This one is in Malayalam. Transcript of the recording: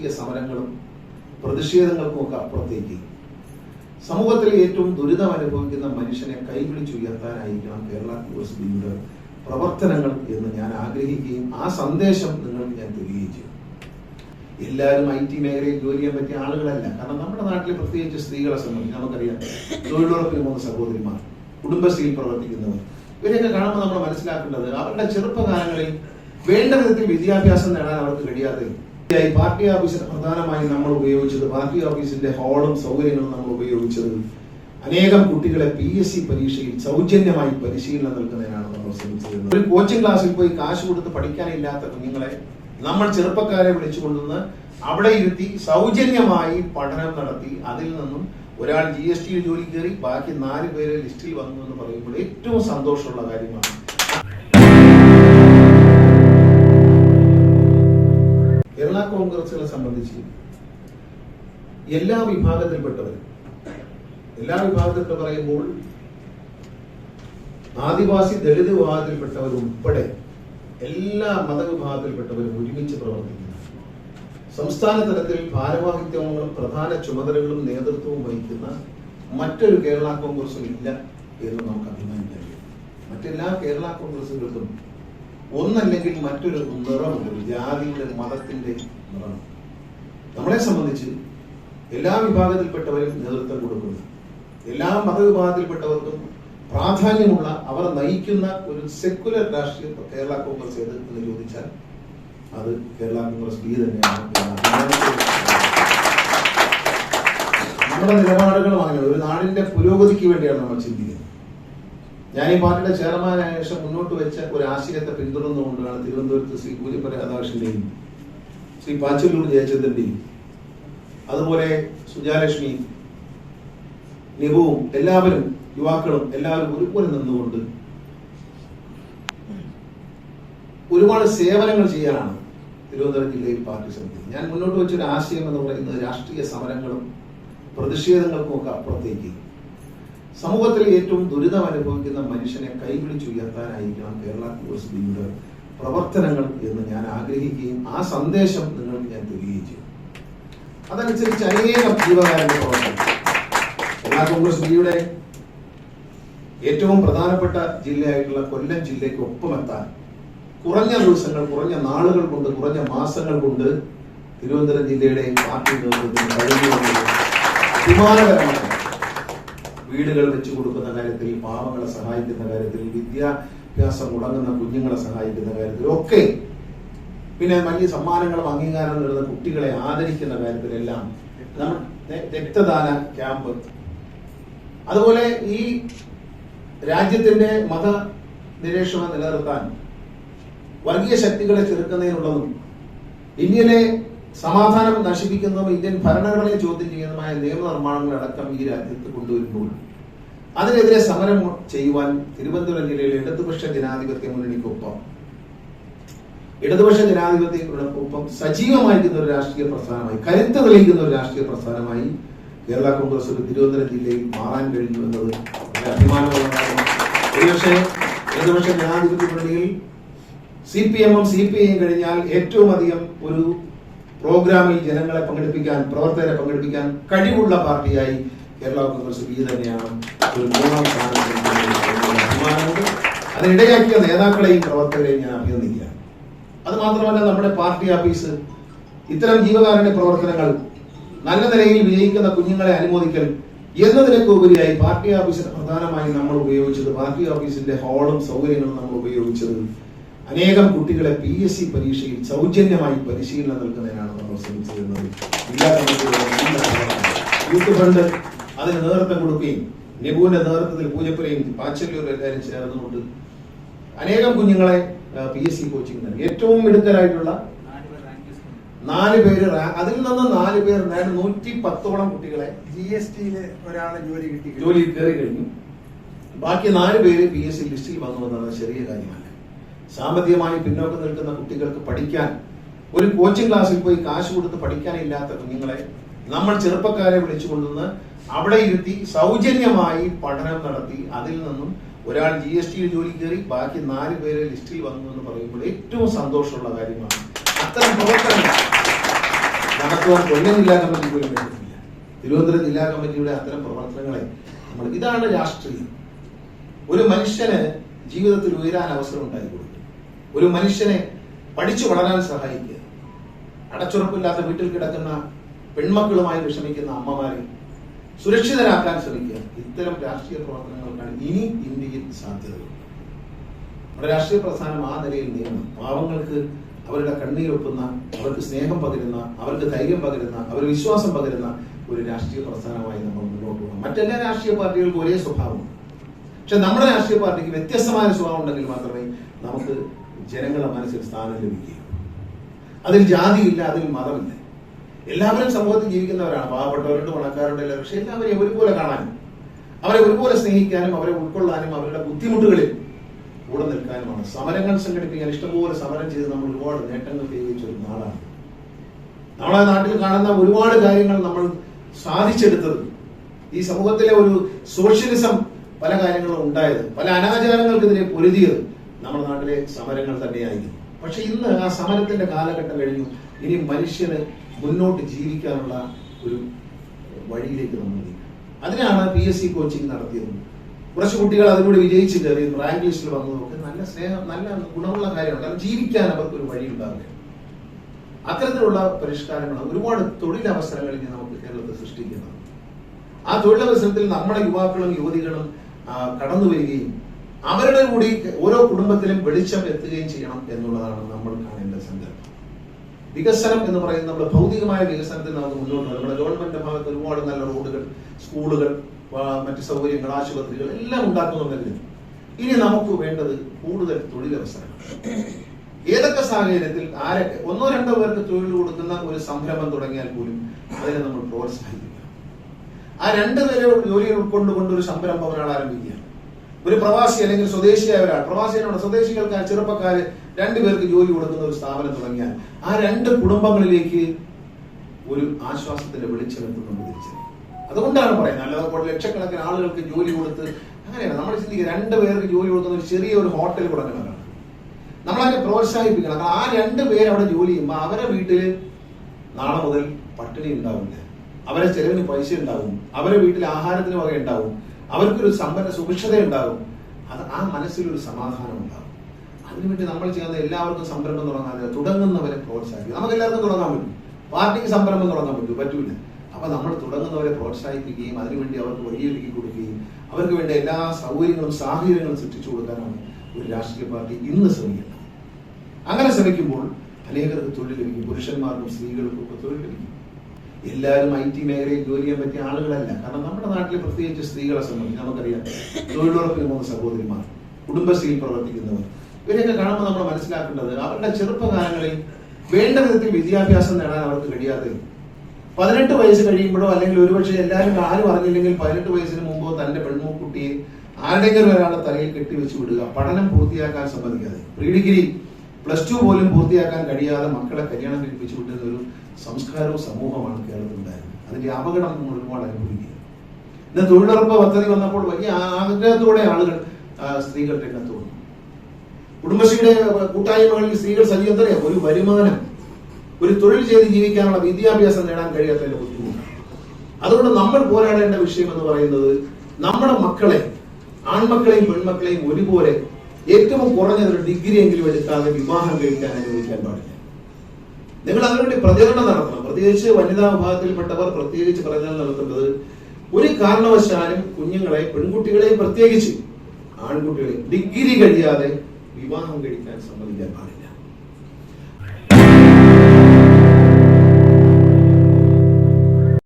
രാഷ്ട്രീയ സമരങ്ങളും പ്രതിഷേധങ്ങൾക്കും ഒക്കെ അപ്പുറത്തേക്ക്. സമൂഹത്തിൽ ഏറ്റവും ദുരിതം അനുഭവിക്കുന്ന മനുഷ്യനെ കൈപിടിച്ചുയർത്താനായിരിക്കണം കേരള കോൺഗ്രസ് ബിയുടെ പ്രവർത്തനങ്ങൾ എന്ന് ഞാൻ ആഗ്രഹിക്കുകയും ആ സന്ദേശം നിങ്ങൾക്ക് ഞാൻ തരികയും ചെയ്യും. എല്ലാവരും ഐ ടി മേഖലയിൽ ജോലി ചെയ്യാൻ പറ്റിയ ആളുകളല്ല. കാരണം നമ്മുടെ നാട്ടിൽ പ്രത്യേകിച്ച് സ്ത്രീകളെ സംബന്ധിച്ച് നമുക്കറിയാം തൊഴിലുറപ്പിന് പോകുന്ന സഹോദരിമാർ കുടുംബശ്രീയിൽ പ്രവർത്തിക്കുന്നവർ ഇവരെയൊക്കെ കാണുമ്പോൾ നമ്മൾ മനസ്സിലാക്കേണ്ടത് അവരുടെ ചെറുപ്പകാലങ്ങളിൽ വേണ്ട വിധത്തിൽ വിദ്യാഭ്യാസം നേടാൻ അവർക്ക് കഴിയാതെ പാർട്ടി ഓഫീസിന് പ്രധാനമായും നമ്മൾ ഉപയോഗിച്ചത് പാർട്ടി ഓഫീസിന്റെ ഹാളും സൗകര്യങ്ങളും നമ്മൾ ഉപയോഗിച്ചത് അനേകം കുട്ടികളെ പി എസ് സി പരീക്ഷയിൽ സൗജന്യമായി പരിശീലനം നൽകുന്നതിനാണ് നമ്മൾ ശ്രമിച്ചത് ഒരു കോച്ചിങ് ക്ലാസ്സിൽ പോയി കാശ് കൊടുത്ത് പഠിക്കാനില്ലാത്ത കുഞ്ഞുങ്ങളെ നമ്മൾ ചെറുപ്പക്കാരെ വിളിച്ചു കൊണ്ടുവന്ന് അവിടെ ഇരുത്തി സൗജന്യമായി പഠനം നടത്തി അതിൽ നിന്നും ഒരാൾ ജി എസ് ടിയിൽ ജോലി കയറി ബാക്കി നാല് പേര് ലിസ്റ്റിൽ വന്നു എന്ന് പറയുമ്പോൾ ഏറ്റവും സന്തോഷമുള്ള കാര്യമാണ്. കോൺഗ്രസുകളെ സംബന്ധിച്ച് എല്ലാ വിഭാഗത്തിൽപ്പെട്ടവരും എല്ലാ വിഭാഗത്തിൽ പറയുമ്പോൾ ആദിവാസി ദളിത് വിഭാഗത്തിൽപ്പെട്ടവർ ഉൾപ്പെടെ എല്ലാ മതവിഭാഗത്തിൽപ്പെട്ടവരും ഒരുമിച്ച് പ്രവർത്തിക്കുന്നു. സംസ്ഥാന തലത്തിൽ ഭാരവാഹിത്വങ്ങളും പ്രധാന ചുമതലകളും നേതൃത്വവും വഹിക്കുന്ന മറ്റൊരു കേരള കോൺഗ്രസും ഇല്ല എന്ന് നമുക്ക് അഭിമാനിക്കാൻ കഴിയും. മറ്റെല്ലാ കേരള കോൺഗ്രസുകൾക്കും ഒന്നല്ലെങ്കിൽ മറ്റൊരു നിറമുണ്ട് ജാതിയുടെ മതത്തിന്റെ നിറം. നമ്മളെ സംബന്ധിച്ച് എല്ലാ വിഭാഗത്തിൽപ്പെട്ടവരും നേതൃത്വം കൊടുക്കുന്നു. എല്ലാ മതവിഭാഗത്തിൽപ്പെട്ടവർക്കും പ്രാധാന്യമുള്ള അവർ നയിക്കുന്ന ഒരു സെക്കുലർ രാഷ്ട്രീയം കേരള കോൺഗ്രസ് ഏത് എന്ന് ചോദിച്ചാൽ അത് കേരള കോൺഗ്രസ് ബി തന്നെയാണ്. നമ്മുടെ നിലപാടുകൾ വാങ്ങുന്നത് ഒരു നാടിന്റെ പുരോഗതിക്ക് വേണ്ടിയാണ് നമ്മൾ ചിന്തിക്കുന്നത്. ഞാൻ ഈ പാർട്ടിയുടെ ചെയർമാനായ ശേഷം മുന്നോട്ട് വെച്ച ഒരു ആശയത്തെ പിന്തുടർന്നുകൊണ്ടാണ് തിരുവനന്തപുരത്ത് ശ്രീ പൂജപ്പര രാധാകൃഷ്ണന്റെയും ശ്രീ പാച്ചല്ലൂർ ജയചന്ദ്രന്റെയും അതുപോലെ സുജാലക്ഷ്മി നിപുവും എല്ലാവരും യുവാക്കളും എല്ലാവരും ഒരുപോലെ നിന്നുകൊണ്ട് ഒരുപാട് സേവനങ്ങൾ ചെയ്യാനാണ് തിരുവനന്തപുരം ജില്ലയിൽ പാർട്ടി ശ്രമിക്കുന്നത്. ഞാൻ മുന്നോട്ട് വെച്ചൊരു ആശയം എന്ന് പറയുന്നത് രാഷ്ട്രീയ സമരങ്ങളും പ്രതിഷേധങ്ങൾക്കും ഒക്കെ അപ്പുറത്തേക്ക് സമൂഹത്തിലെ ഏറ്റവും ദുരിതം അനുഭവിക്കുന്ന മനുഷ്യനെ കൈപിടിച്ചുയർത്താനായിരിക്കണം കേരള കോഴ്സ് ബിയുടെ പ്രവർത്തനങ്ങൾ എന്ന് ഞാൻ ആഗ്രഹിക്കുകയും ആ സന്ദേശം നിങ്ങൾക്ക് ഞാൻ തരികയും ചെയ്യും. അതനുസരിച്ച് അനേകം ജീവകാരുണ്യ പ്രവർത്തനം കേരള കോൺഗ്രസ് ബിയുടെ ഏറ്റവും പ്രധാനപ്പെട്ട ജില്ലയായിട്ടുള്ള കൊല്ലം ജില്ലയ്ക്ക് ഒപ്പമെത്താൻ കുറഞ്ഞ ദിവസങ്ങൾ കുറഞ്ഞ നാളുകൾ കൊണ്ട് കുറഞ്ഞ മാസങ്ങൾ കൊണ്ട് തിരുവനന്തപുരം ജില്ലയുടെ പാർട്ടി നേതൃത്വത്തിന് കഴിഞ്ഞു വീടുകൾ വെച്ചു കൊടുക്കുന്ന കാര്യത്തിൽ പാവങ്ങളെ സഹായിക്കുന്ന കാര്യത്തിൽ വിദ്യാഭ്യാസം മുടങ്ങുന്ന കുഞ്ഞുങ്ങളെ സഹായിക്കുന്ന കാര്യത്തിൽ ഒക്കെ പിന്നെ വലിയ സമ്മാനങ്ങളും അംഗീകാരം നേടുന്ന കുട്ടികളെ ആദരിക്കുന്ന കാര്യത്തിലെല്ലാം നമ്മൾ രക്തദാന ക്യാമ്പ്. അതുപോലെ ഈ രാജ്യത്തിന്റെ മത നിരീക്ഷണം നിലനിർത്താൻ വർഗീയ ശക്തികളെ ചെറുക്കുന്നതിനുള്ളതും ഇന്ത്യയിലെ സമാധാനം നശിപ്പിക്കുന്നതും ഇന്ത്യൻ ഭരണഘടനയെ ചോദ്യം ചെയ്യുന്നതുമായ നിയമനിർമ്മാണങ്ങളടക്കം ഈ രാജ്യത്ത് കൊണ്ടുവരുമ്പോൾ അതിനെതിരെ സമരം ചെയ്യുവാൻ തിരുവനന്തപുരം ജില്ലയിലെ ഇടതുപക്ഷ ജനാധിപത്യ മുന്നണിക്കൊപ്പം ഇടതുപക്ഷ ജനാധിപത്യത്തിനൊപ്പം സജീവമായിരിക്കുന്ന ഒരു രാഷ്ട്രീയ പ്രസ്ഥാനമായി കരുത്ത് തെളിയിക്കുന്ന ഒരു രാഷ്ട്രീയ പ്രസ്ഥാനമായി കേരള കോൺഗ്രസ് തിരുവനന്തപുരം ജില്ലയിൽ മാറാൻ കഴിഞ്ഞു എന്നത് ഒരുപക്ഷെ ഇടതുപക്ഷ ജനാധിപത്യ മുന്നണിയിൽ സി പി എമ്മും സി പി ഐയും കഴിഞ്ഞാൽ ഏറ്റവും അധികം ഒരു പ്രോഗ്രാമിൽ ജനങ്ങളെ പങ്കെടുപ്പിക്കാൻ പ്രവർത്തകരെ പങ്കെടുപ്പിക്കാൻ കഴിവുള്ള പാർട്ടിയായി കേരള കോൺഗ്രസ് ബി തന്നെയാണ് അതിനിടയാക്കിയ നേതാക്കളെയും പ്രവർത്തകരെയും ഞാൻ അഭിനന്ദിക്കുകയാണ്. അത് മാത്രമല്ല നമ്മുടെ പാർട്ടി ഓഫീസ് ഇത്തരം ജീവകാരുണ്യ പ്രവർത്തനങ്ങൾ നല്ല നിലയിൽ വിജയിക്കുന്ന കുഞ്ഞുങ്ങളെ അനുമോദിക്കൽ എന്നതിനൊക്കെ ഉപരിയായി പാർട്ടി ഓഫീസിന് പ്രധാനമായും നമ്മൾ ഉപയോഗിച്ചത് പാർട്ടി ഓഫീസിന്റെ ഹാളും സൗകര്യങ്ങളും നമ്മൾ ഉപയോഗിച്ചത് അനേകം കുട്ടികളെ പി എസ് സി പരീക്ഷയിൽ സൗജന്യമായി പരിശീലനം നൽകുന്നതിനാണ് നമ്മൾ ശ്രമിച്ചിരുന്നത്. ജില്ലാ യൂത്ത് ഫണ്ട് അതിന് നേതൃത്വം കൊടുക്കുകയും നിപുവിന്റെ നേതൃത്വത്തിൽ പൂജപ്പുരയും പാച്ചല്ലൂരും എല്ലാവരും ചേർന്നുകൊണ്ട് അനേകം കുഞ്ഞുങ്ങളെ പി എസ് സി കോച്ചിങ് നൽകി. ഏറ്റവും മിടുക്കരായിട്ടുള്ള നാല് പേര് അതിൽ നിന്ന് നാല് പേർ നേരെ നൂറ്റി പത്തോളം കുട്ടികളെ ജി എസ് ടിയിലെ ഒരാളെ ജോലി കിട്ടി ജോലി കയറി കഴിഞ്ഞു. ബാക്കി നാല് പേര് പി എസ് സി ലിസ്റ്റിൽ വന്നു എന്നുള്ളത് ചെറിയ കാര്യമല്ല. സാമ്പത്തികമായി പിന്നോക്കം നിൽക്കുന്ന കുട്ടികൾക്ക് പഠിക്കാൻ ഒരു കോച്ചിങ് ക്ലാസ്സിൽ പോയി കാശ് കൊടുത്ത് പഠിക്കാനില്ലാത്ത കുഞ്ഞുങ്ങളെ നമ്മൾ ചെറുപ്പക്കാരെ വിളിച്ചു കൊണ്ടുവന്ന് അവിടെ ഇരുത്തി സൗജന്യമായി പഠനം നടത്തി അതിൽ നിന്നും ഒരാൾ ജി എസ് ടിയിൽ ജോലി കയറി ബാക്കി നാല് പേര് ലിസ്റ്റിൽ വന്നു എന്ന് പറയുമ്പോൾ ഏറ്റവും സന്തോഷമുള്ള കാര്യമാണ്. അത്തരം പ്രവർത്തനങ്ങൾ നടത്തുവാൻ കൊല്ലം ജില്ലാ കമ്മിറ്റി പോലും കഴിഞ്ഞിട്ടില്ല തിരുവനന്തപുരം ജില്ലാ കമ്മിറ്റിയുടെ അത്തരം പ്രവർത്തനങ്ങളെ നമ്മൾ ഇതാണ് രാഷ്ട്രീയം. ഒരു മനുഷ്യന് ജീവിതത്തിൽ ഉയരാൻ അവസരം ഉണ്ടായി കൊടുക്കും ഒരു മനുഷ്യനെ പഠിച്ചു വളരാൻ സഹായിക്കുക. അടച്ചുറപ്പില്ലാത്ത വീട്ടിൽ കിടക്കുന്ന പെൺമക്കളുമായി വിഷമിക്കുന്ന അമ്മമാരെ സുരക്ഷിതരാക്കാൻ ശ്രമിക്കുക. ഇത്തരം രാഷ്ട്രീയ പ്രവർത്തനങ്ങൾക്കാണ് ഇനി ഇന്ത്യയിൽ സാധ്യതകൾ. നമ്മുടെ രാഷ്ട്രീയ പ്രസ്ഥാനം ആ നിലയിൽ നീങ്ങണം. പാവങ്ങൾക്ക് അവരുടെ കണ്ണീരൊപ്പുന്ന അവർക്ക് സ്നേഹം പകരുന്ന അവർക്ക് ധൈര്യം പകരുന്ന അവർ വിശ്വാസം പകരുന്ന ഒരു രാഷ്ട്രീയ പ്രസ്ഥാനമായി നമ്മൾ മുന്നോട്ട് പോകണം. മറ്റെല്ലാ രാഷ്ട്രീയ പാർട്ടികൾക്കും ഒരേ സ്വഭാവമാണ് പക്ഷെ നമ്മുടെ രാഷ്ട്രീയ പാർട്ടിക്ക് വ്യത്യസ്തമായ സ്വഭാവം ഉണ്ടെങ്കിൽ മാത്രമേ നമുക്ക് ജനങ്ങളുടെ മനസ്സിൽ സ്ഥാനം ലഭിക്കുകയും. അതിൽ ജാതിയില്ല അതിൽ മതമില്ല. എല്ലാവരും സമൂഹത്തിൽ ജീവിക്കുന്നവരാണ് പാവപ്പെട്ടവരുണ്ട് പണക്കാരുണ്ട് എല്ലാവരും പക്ഷെ എല്ലാവരെയും ഒരുപോലെ കാണാനും അവരെ ഒരുപോലെ സ്നേഹിക്കാനും അവരെ ഉൾക്കൊള്ളാനും അവരുടെ ബുദ്ധിമുട്ടുകളിൽ കൂടെ നിൽക്കാനുമാണ്. സമരങ്ങൾ സംഘടിപ്പിക്കാൻ ഇഷ്ടംപോലെ സമരം ചെയ്ത് നമ്മൾ ഒരുപാട് നേട്ടങ്ങൾ കൈവരിച്ച ഒരു നാടാണ്. നമ്മളെ നാട്ടിൽ കാണുന്ന ഒരുപാട് കാര്യങ്ങൾ നമ്മൾ സാധിച്ചെടുത്തത്. ഈ സമൂഹത്തിലെ ഒരു സോഷ്യലിസം പല കാര്യങ്ങളും ഉണ്ടായത് പല അനാചാരങ്ങൾക്കെതിരെ പൊരുതിയത് നമ്മുടെ നാട്ടിലെ സമരങ്ങൾ തന്നെയായിരുന്നു പക്ഷെ ഇന്ന് ആ സമരത്തിന്റെ കാലഘട്ടം കഴിഞ്ഞു. ഇനി മനുഷ്യന് മുന്നോട്ട് ജീവിക്കാനുള്ള ഒരു വഴിയിലേക്ക് നമ്മൾ അതിനാണ് പി എസ് സി കോച്ചിങ് നടത്തിയത്. കുറച്ച് കുട്ടികൾ അതിലൂടെ വിജയിച്ചു കയറി റാങ്ക് ലിസ്റ്റിൽ വന്നു. വന്നതൊക്കെ നല്ല സ്നേഹം നല്ല ഗുണമുള്ള കാര്യമാണ്. കാരണം ജീവിക്കാൻ അവർക്ക് ഒരു വഴി ഉണ്ടാവില്ല. അത്തരത്തിലുള്ള പരിഷ്കാരങ്ങൾ ഒരുപാട് തൊഴിലവസരങ്ങൾ ഇനി നമുക്ക് കേരളത്തിൽ സൃഷ്ടിക്കുന്നത്. ആ തൊഴിലവസരത്തിൽ നമ്മുടെ യുവാക്കളും യുവതികളും കടന്നു വരികയും അവരുടെ കൂടി ഓരോ കുടുംബത്തിലും വെളിച്ചം എത്തുകയും ചെയ്യണം എന്നുള്ളതാണ് നമ്മൾ കാണേണ്ട സങ്കല്പം വികസനം എന്ന് പറയുന്നത് നമ്മുടെ ഭൗതികമായ വികസനത്തിൽ നമുക്ക് മുന്നോട്ട് നമ്മുടെ ഗവൺമെന്റിന്റെ ഭാഗത്ത് ഒരുപാട് നല്ല റോഡുകൾ സ്കൂളുകൾ മറ്റു സൗകര്യങ്ങൾ ആശുപത്രികൾ എല്ലാം ഉണ്ടാക്കുന്നുണ്ടെങ്കിലും ഇനി നമുക്ക് വേണ്ടത് കൂടുതൽ തൊഴിലവസരങ്ങൾ. ഏതൊക്കെ സാഹചര്യത്തിൽ ആരെ ഒന്നോ രണ്ടോ പേർക്ക് തൊഴിൽ കൊടുക്കുന്ന ഒരു സംരംഭം തുടങ്ങിയാൽ പോലും അതിനെ നമ്മൾ പ്രോത്സാഹിപ്പിക്കണം. ആ രണ്ടുപേരെ ജോലിയിൽ ഉൾക്കൊണ്ടുകൊണ്ട് ഒരു സംരംഭം ഒരാൾ ആരംഭിക്കുക ഒരു പ്രവാസി അല്ലെങ്കിൽ സ്വദേശിയായ ഒരാൾ പ്രവാസിയോട് സ്വദേശികൾക്ക് ആ ചെറുപ്പക്കാര് രണ്ടുപേർക്ക് ജോലി കൊടുക്കുന്ന ഒരു സ്ഥാപനം തുടങ്ങിയാൽ ആ രണ്ട് കുടുംബങ്ങളിലേക്ക് ഒരു ആശ്വാസത്തിന്റെ വെളിച്ചം എത്തുന്നുണ്ട് തിരിച്ചറിയും അതുകൊണ്ടാണ് പറയുന്നത്. അല്ലാതെ കൂടെ ലക്ഷക്കണക്കിന് ആളുകൾക്ക് ജോലി കൊടുത്ത് അങ്ങനെയാണ് നമ്മൾ ചിന്തിക്കുക രണ്ട് പേർക്ക് ജോലി കൊടുക്കുന്ന ഒരു ചെറിയ ഒരു ഹോട്ടൽ തുടങ്ങുന്നതാണ് നമ്മളതിനെ പ്രോത്സാഹിപ്പിക്കണം. കാരണം ആ രണ്ട് പേര് അവിടെ ജോലി ചെയ്യുമ്പോൾ അവരെ വീട്ടിൽ നാളെ മുതൽ പട്ടിണി ഉണ്ടാവില്ല. അവരെ ചെലവിന് പൈസ ഉണ്ടാവും. അവരെ വീട്ടിൽ ആഹാരത്തിന് വക ഉണ്ടാവും അവർക്കൊരു സമ്പന്ന സുഭിക്ഷത ഉണ്ടാകും അത് ആ മനസ്സിലൊരു സമാധാനം ഉണ്ടാകും അതിനുവേണ്ടി നമ്മൾ ചെയ്യുന്ന എല്ലാവർക്കും സംരംഭം തുടങ്ങാതെ തുടങ്ങുന്നവരെ പ്രോത്സാഹിപ്പിക്കും. നമുക്ക് എല്ലാവർക്കും തുടങ്ങാൻ പറ്റും. പാർട്ടിക്ക് സംരംഭം തുടങ്ങാൻ പറ്റും. പറ്റൂല. അപ്പൊ നമ്മൾ തുടങ്ങുന്നവരെ പ്രോത്സാഹിപ്പിക്കുകയും അതിനുവേണ്ടി അവർക്ക് വഴിയൊരുക്കി കൊടുക്കുകയും അവർക്ക് വേണ്ട എല്ലാ സൗകര്യങ്ങളും സാഹചര്യങ്ങളും സൃഷ്ടിച്ചു കൊടുക്കാനാണ് ഒരു രാഷ്ട്രീയ പാർട്ടി ഇന്ന് ശ്രമിക്കുന്നത്. അങ്ങനെ ശ്രമിക്കുമ്പോൾ അനേകർക്ക് തൊഴിൽ ലഭിക്കും. പുരുഷന്മാർക്കും സ്ത്രീകൾക്കും ഒക്കെ തൊഴിൽ ലഭിക്കും. എല്ലാവരും ഐ ടി മേഖലയിൽ ജോലി ചെയ്യാൻ പറ്റിയ ആളുകളല്ല. കാരണം നമ്മുടെ നാട്ടിൽ പ്രത്യേകിച്ച് സ്ത്രീകളെ സംബന്ധിച്ച് നമുക്കറിയാം. തൊഴിലുറപ്പിന് പോകുന്ന സഹോദരിമാർ കുടുംബശ്രീയിൽ പ്രവർത്തിക്കുന്നവർ ഇവരെയൊക്കെ കാണുമ്പോൾ നമ്മൾ മനസ്സിലാക്കേണ്ടത് അവരുടെ ചെറുപ്പകാലങ്ങളിൽ വേണ്ട വിധത്തിൽ വിദ്യാഭ്യാസം നേടാൻ അവർക്ക് കഴിയാതെ പതിനെട്ട് വയസ്സ് കഴിയുമ്പോഴോ അല്ലെങ്കിൽ ഒരുപക്ഷെ എല്ലാവരും ആരും അറിഞ്ഞില്ലെങ്കിൽ പതിനെട്ട് വയസ്സിന് മുമ്പോ തന്റെ പെൺകുട്ടിയെ ആരുടെയെങ്കിലും ഒരാളെ തലയിൽ കെട്ടിവെച്ച് വിടുക പഠനം പൂർത്തിയാക്കാൻ സമ്മതിക്കാതെ. പ്രീ ഡിഗ്രി പ്ലസ് ടു പോലും പൂർത്തിയാക്കാൻ കഴിയാതെ മക്കളെ കല്യാണം കഴിപ്പിച്ചു വിട്ടുന്ന ഒരു സംസ്കാരവും സമൂഹമാണ് കേരളത്തിൽ ഉണ്ടായിരുന്നത് അതിന്റെ അപകടം നമ്മൾ ഒരുപാട് അനുഭവിക്കുക ഇന്ന് തൊഴിലുറപ്പ് പദ്ധതി വന്നപ്പോൾ വലിയ ആഗ്രഹത്തോടെ ആളുകൾ സ്ത്രീകൾ രംഗത്ത് വന്നു. കുടുംബശ്രീയുടെ കൂട്ടായ്മകളിൽ സ്ത്രീകൾ സജീവതറിയാം ഒരു വരുമാനം ഒരു തൊഴിൽ ചെയ്ത് ജീവിക്കാനുള്ള വിദ്യാഭ്യാസം നേടാൻ കഴിയാത്തതിന്റെ ബുദ്ധിമുട്ടാണ്. അതുകൊണ്ട് നമ്മൾ പോരാടേണ്ട വിഷയം എന്ന് പറയുന്നത് നമ്മുടെ മക്കളെ ആൺമക്കളെയും പെൺമക്കളെയും ഒരുപോലെ ഏറ്റവും കുറഞ്ഞത് ഒരു ഡിഗ്രി എങ്കിലും എടുക്കാതെ വിവാഹം കഴിക്കാൻ അനുവദിക്കാൻ പാടില്ല. നിങ്ങൾ അതിനുവേണ്ടി പ്രചരണം നടത്തണം. പ്രത്യേകിച്ച് വനിതാ വിഭാഗത്തിൽപ്പെട്ടവർ പ്രത്യേകിച്ച് പ്രചരണം നടത്തേണ്ടത് ഒരു കാരണവശാലും കുഞ്ഞുങ്ങളെ പെൺകുട്ടികളെയും പ്രത്യേകിച്ച് ആൺകുട്ടികളെ ഡിഗ്രി കഴിയാതെ വിവാഹം കഴിക്കാൻ സമ്മതിക്കാൻ പാടില്ല.